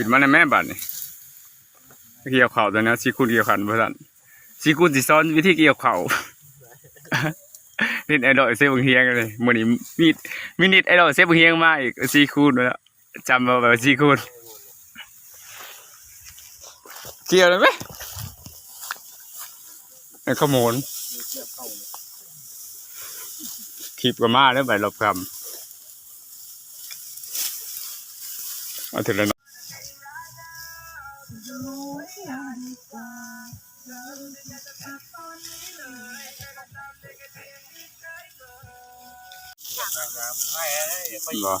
ปิดมาในแม่บัดนี่เกี่ยวเข่าตัวนี้ซีคูณเกี่ยวขันเพื่อนซีคูณสิซ้อนวิธีเกี่ยวเข่านิดไอดอลเซฟบังเฮียงเลยมือนี้มีมีนิดไอดอลเซฟบังเฮียงมาอีกซีคูณแล้วจำมาแบบซีคูณเกี่ยวเลยไหมไอ้ขโมนคลิปก็มาแล้วไปรอบคำเอาถึงแล้วเนะ บ่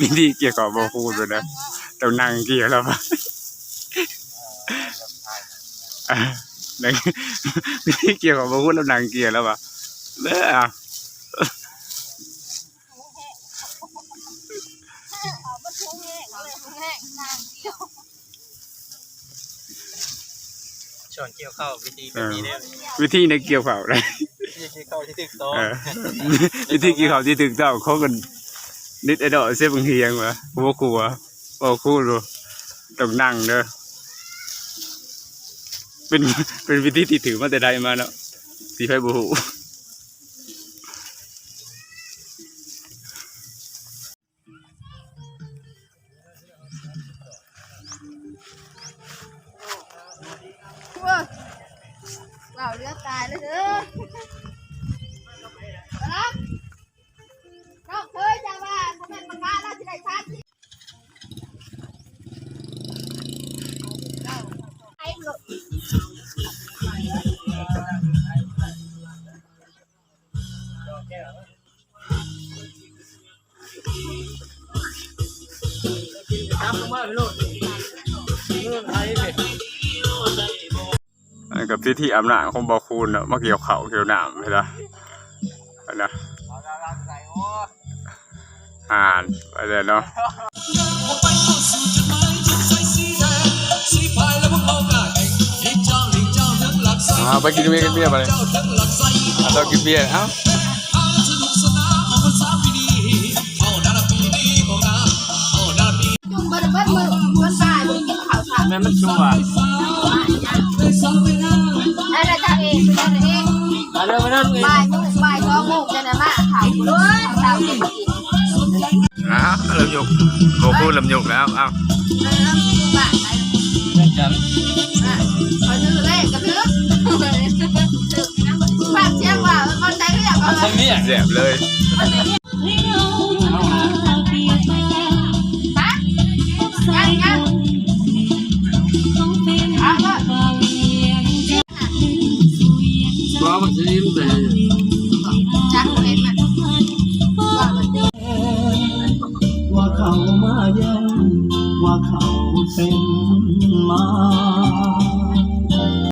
วิธีเกี่ยวกับบ่พูดเลยนะต้องนั่งเกี่ยวแล้วปะอะนั่งวิธีเกี่ยวกับบ่พูแล้วนั่งเกี่ยวแล้ว ปะเด้อชวนเกี่ยวเข้าวิธีแบบนี้ได้ไหมวิธีในเกี่ยวเข่าเลยวิธีเข้าที่ถูกต้องเออวิธีเกี่ยวเข่าที่ถึงต้องเขากันนิดไอดอลเสียบางเฮียงวะบ่กลัวบ่คูดดูต้องนั่งเด้อเป็นเป็นวิธีที่ถือมาแต่ใดมาเนาะสีไฟบูฮู เราเลือดตายเลยเด้อครับเราเคยจะว่าทำไมประกาศเราจะได้ชาติไอ้หลบอันน กับพิธีอำนาจของบอคูณเนาะมาเกี่ยวเข่าเกี่ยวหนามเห็นปะอันนะอ่านไปเลยเนาะอ่าไปกินเบียร์กินเบียร์ไปเลยอะเรากินเบียร์เอ้าจุ่มบนบนมือบนบ่ายบนกินข้าวสารแม่มันชัวร์ แหละจ้าเองเป็นเองมาเริ่มมาเริ่มบ่ายโมงบ่ายสองโมงจะได้มาข่าวเลยข่าวเย็นกินอะเริ่มยกโกคูณเริ่มยกแล้วเอ้าบ้านไหนเริ่มจับคอยซื้อเลขก็ซื้อฝากเชียงว่าคนใจเรียกอัเอานเลนี้ยเนี่ยแสบเลย นแต่ จักเห็นมันว่ามันว่าเขามาเย่งว่าเขาเป็นมา